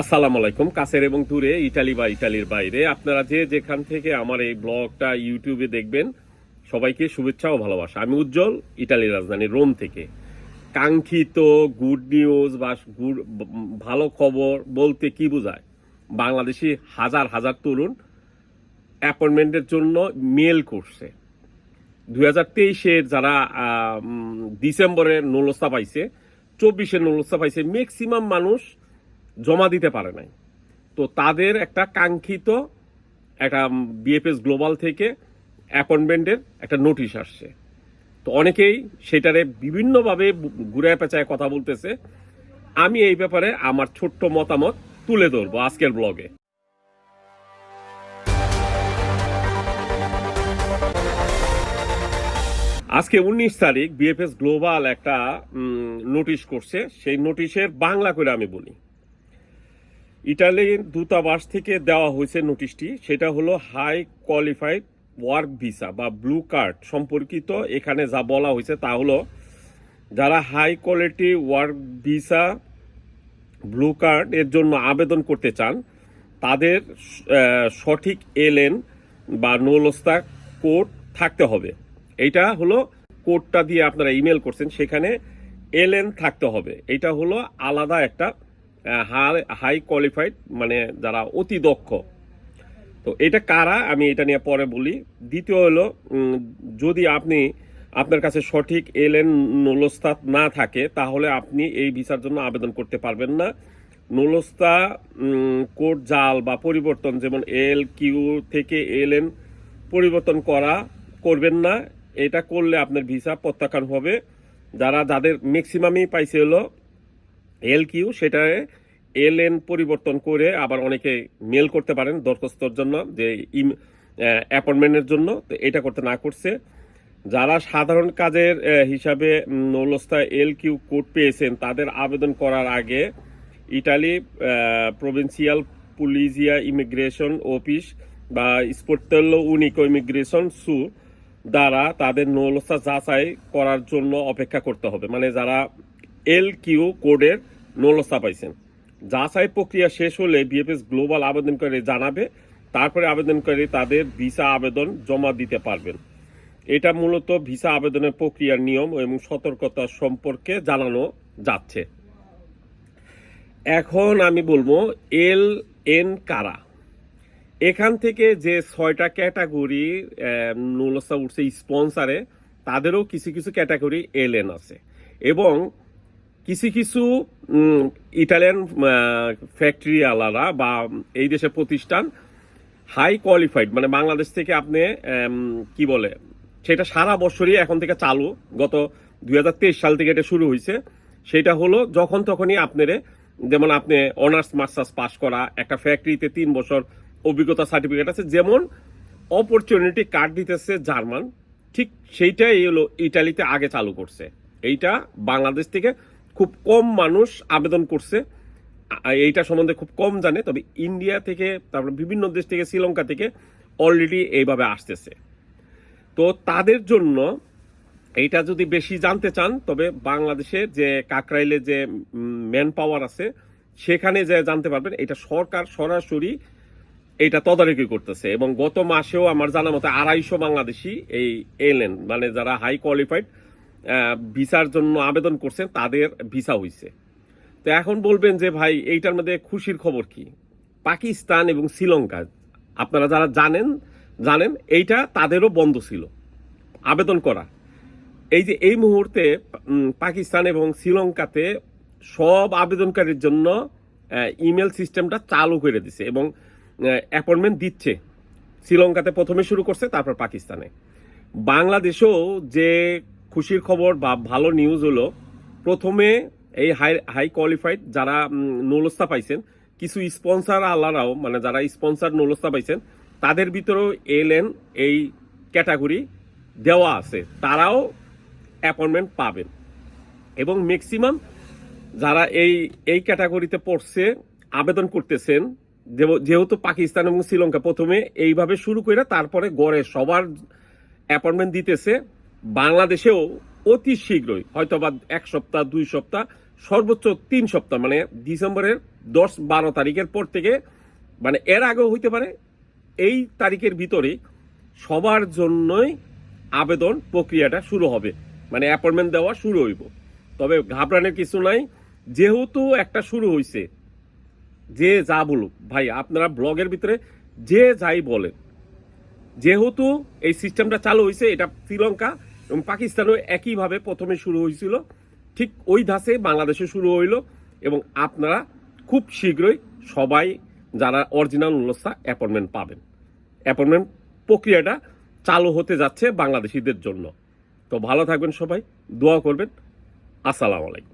আসসালামু আলাইকুম, কাছের এবং দূরে, ইটালি বা ইটালির বাইরে। আপনারা যে যেখান থেকে আমার এই ব্লগটা, ইউটিউবে দেখবেন, সবাইকে শুভেচ্ছা ও ভালোবাসা। আমি উজ্জ্বল, ইটালির রাজধানী রোম থেকে। কাঙ্ক্ষিত গুড নিউজ বা গুড, ভালো খবর বলতে কি বোঝায়? বাংলাদেশি হাজার হাজার তরুণ অ্যাপয়েন্টমেন্টের জন্য মেল করছে। দুই হাজার তেইশের যারা ডিসেম্বরের নলস্তা পাইছে, চব্বিশের নলস্তা পাইছে ম্যাক্সিমাম মানুষ জমা দিতে পারে নাই। তো তাদের একটা কাঙ্ক্ষিত একটা বিএফএস গ্লোবাল থেকে অ্যাপয়েন্টমেন্টের একটা নোটিশ আসছে। তো অনেকেই সেটারে বিভিন্নভাবে ঘুরে পেঁচায় কথা বলতেছে। আমি এই ব্যাপারে আমার ছোট্ট মতামত তুলে ধরবো আজকের ব্লগে। আজকে উনিশ তারিখ বিএফএস গ্লোবাল একটা নোটিশ করছে। সেই নোটিশের বাংলা করে আমি বলি। ইটালির দূতাবাস থেকে দেওয়া হয়েছে নোটিশটি। সেটা হলো হাই কোয়ালিফাইড ওয়ার্ক ভিসা বা ব্লু কার্ড সম্পর্কিত। এখানে যা বলা হয়েছে তা হলো, যারা high quality work visa, blue card এর জন্য আবেদন করতে চান, তাদের সঠিক এলএন বা নোলস্তা কোড থাকতে হবে। এইটা হলো কোডটা দিয়ে আপনারা ইমেল করছেন, সেখানে এলএন থাকতে হবে। এটা হলো আলাদা একটা হাই কোয়ালিফাইড মানে যারা অতি দক্ষ। তো এটা কারা? আমি এটা নিয়ে পরে বলি। দ্বিতীয় হলো যদি আপনি আপনার কাছে সঠিক এলএন নোলস্তাত না থাকে, তাহলে আপনি এই ভিসার জন্য আবেদন করতে পারবেন না। নোলস্তা কোড জাল বা পরিবর্তন, যেমন এল কিউ থেকে এলএন পরিবর্তন করা করবেন না। এটা করলে আপনার ভিসা প্রত্যাখ্যান হবে। যারা, যাদের ম্যাক্সিমামই পাইছে হলো এল কিউ সেটা এল এন পরিবর্তন করে আবার অনেকে মেল করতে পারেন দরখাস্তর জন্য, যে ইম অ্যাপয়েন্টমেন্টের জন্য, তো এটা করতে না করছে। যারা সাধারণ কাজের হিসাবে নৌলস্তা এল কিউ কোড পেয়েছেন, তাদের আবেদন করার আগে ইটালি প্রভিন্সিয়াল পুলিজিয়া ইমিগ্রেশন অফিস বা স্পোর্টেলো উনিকো ইমিগ্রেশন সু দ্বারা তাদের নৌলস্তা যাচাই করার জন্য অপেক্ষা করতে হবে। মানে যারা এল কিউ কোডের নৌলস্তা পাইছেন। যাচাই প্রক্রিয়া শেষ হলে বিএফএস গ্লোবাল আবেদনকারী জানাবে, তারপরে আবেদনকারী তাদের ভিসা আবেদন জমা দিতে পারবেন। এটা মূলত ভিসা আবেদনের প্রক্রিয়ার নিয়ম এবং সতর্কতা সম্পর্কে জানানো যাচ্ছে। এখন আমি বলব, এল এন কারা? এখান থেকে যে ছয়টা ক্যাটাগরি নুলসা উঠছে স্পন্সারে তাদেরও কিছু কিছু ক্যাটাগরি এল এন আছে। এবং কিছু কিছু ইটালিয়ান ফ্যাক্টরি আলারা বা এই দেশের প্রতিষ্ঠান হাই কোয়ালিফাইড মানে বাংলাদেশ থেকে আপনি কি বলে, সেটা সারা বছরই এখন থেকে চালু। গত দুই হাজার তেইশ সাল থেকে এটা শুরু হয়েছে সেটা হলো যখন তখনই আপনারে, যেমন আপনি অনার্স মাস্টার্স পাস করা, একটা ফ্যাক্টরিতে তিন বছর অভিজ্ঞতা সার্টিফিকেট আছে, যেমন অপরচুনিটি কার্ড দিতেছে জার্মান, ঠিক সেইটাই হলো ইটালিতে আগে চালু করছে। এইটা বাংলাদেশ থেকে খুব কম মানুষ আবেদন করছে। এইটা সম্বন্ধে খুব কম জানে, তবে ইন্ডিয়া থেকে, তারপর বিভিন্ন দেশ থেকে, শ্রীলঙ্কা থেকে অলরেডি এইভাবে আসতেছে। তো তাদের জন্য এইটা যদি বেশি জানতে চান, তবে বাংলাদেশে যে কাকরাইলে যে ম্যান পাওয়ার আছে, সেখানে যে জানতে পারবেন, এটা সরকার সরাসরি এটা তদারকি করতেছে। এবং গত মাসেও আমার জানা মতো আড়াইশো বাংলাদেশি এই এলেন মানে যারা হাই কোয়ালিফাইড ভিসার জন্য আবেদন করছেন তাদের ভিসা হইছে। তো এখন বলবেন যে, ভাই, এইটার মধ্যে খুশির খবর কি? পাকিস্তান এবং শ্রীলঙ্কা, আপনারা যারা জানেন জানেন, এইটা তাদেরও বন্ধ ছিল, আবেদন করা। এই যে, এই মুহূর্তে পাকিস্তান এবং শ্রীলঙ্কাতে সব আবেদনকারীর জন্য ইমেল সিস্টেমটা চালু করে দিছে এবং অ্যাপয়েন্টমেন্ট দিচ্ছে। শ্রীলঙ্কাতে প্রথমে শুরু করছে, তারপর পাকিস্তানে। বাংলাদেশেও যে খুশির খবর বা ভালো নিউজ হলো, প্রথমে এই হাই হাই কোয়ালিফাইড যারা নৌলস্তা পাইছেন, কিছু স্পন্সার আল্লাহরাও মানে যারা স্পন্সার নৌলস্তা পাইছেন, তাদের ভিতরেও এলেন এই ক্যাটাগরি দেওয়া আছে। তারাও অ্যাপয়েন্টমেন্ট পাবেন। এবং ম্যাক্সিমাম যারা এই এই ক্যাটাগরিতে পড়ছে, আবেদন করতেছেন যেহেতু পাকিস্তান এবং শ্রীলঙ্কা প্রথমে এইভাবে শুরু করে তারপরে গড়ে সবার অ্যাপয়েন্টমেন্ট দিতেছে। বাংলাদেশেও অতি শীঘ্রই হয়তো বা এক সপ্তাহ, দুই সপ্তাহ, সর্বোচ্চ তিন সপ্তাহ মানে ডিসেম্বরের দশ বারো তারিখের পর থেকে মানে এর আগেও হইতে পারে, এই তারিখের ভিতরে সবার জন্যই আবেদন প্রক্রিয়াটা শুরু হবে মানে অ্যাপয়েন্টমেন্ট দেওয়া শুরু হইব। তবে ঘাবড়ানোর কিছু নাই, যেহেতু একটা শুরু হয়েছে যে যা বলুক, ভাই আপনারা ব্লগের ভিতরে যে যাই বলেন, যেহেতু এই সিস্টেমটা চালু হয়েছে এটা শ্রীলঙ্কা এবং পাকিস্তানও একইভাবে প্রথমে শুরু হয়েছিল। ঠিক ওই ধাসে বাংলাদেশে শুরু হইল এবং আপনারা খুব শীঘ্রই সবাই যারা অরিজিনাল নুলস্তা অ্যাপয়েন্টমেন্ট পাবেন। অ্যাপয়েন্টমেন্ট প্রক্রিয়াটা চালু হতে যাচ্ছে বাংলাদেশিদের জন্য। তো ভালো থাকবেন সবাই, দোয়া করবেন। আসসালামু আলাইকুম।